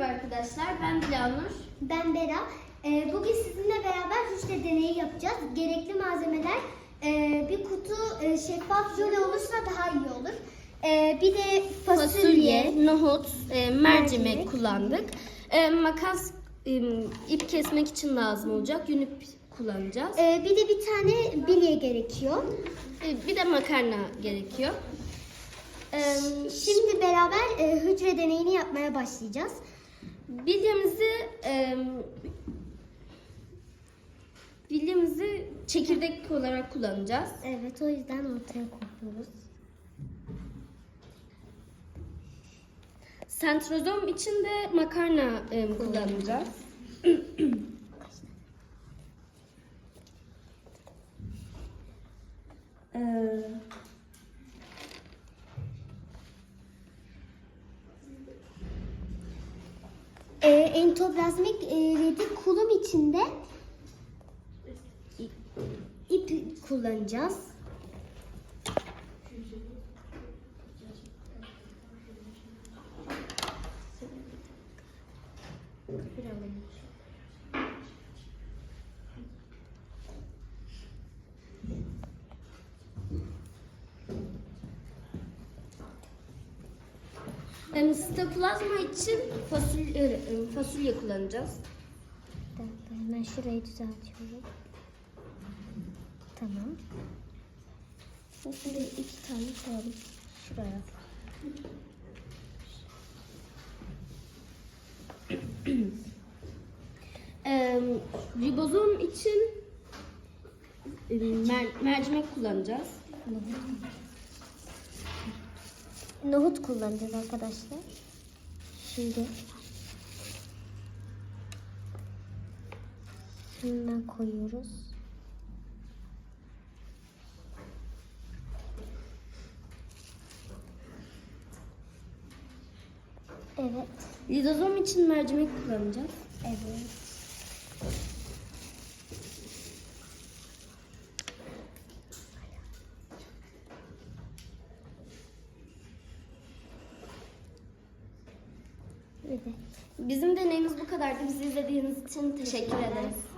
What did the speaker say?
Merhaba arkadaşlar, ben Dilanur. Ben Bera. Ee, bugün sizinle beraber hücre deneyi yapacağız. Gerekli malzemeler e, bir kutu e, şeffaf jöle olursa daha iyi olur. E, bir de fasulye. Fasulye, nohut, e, mercimek, Mercimek. kullandık. E, makas, e, ip kesmek için lazım olacak. Yün ip kullanacağız. e, bir de bir tane bilye gerekiyor. E, bir de makarna gerekiyor. E, Şimdi beraber e, hücre deneyini yapmaya başlayacağız. Bilyemizi e, bilyemizi çekirdek olarak kullanacağız. Evet o yüzden ortaya koyuyoruz. Sentrozom için de makarna e, kullanacağız. Ee, E, entoplazmik e, redi kulum içinde ip kullanacağız. Yani sitoplazma için fasulye, e, fasulye kullanacağız. Hemen şurayı düzeltiyorum. Tamam. Fasulye iki tane koyalım. Şuraya. Ee, ribozom için e, mer- mercimek kullanacağız. Nohut kullanacağız arkadaşlar. Şimdi şundan koyuyoruz. Evet. Lidozom için mercimek kullanacağız. Evet. Bizim deneyimiz bu kadardı. Bizi izlediğiniz için teşekkür ederiz.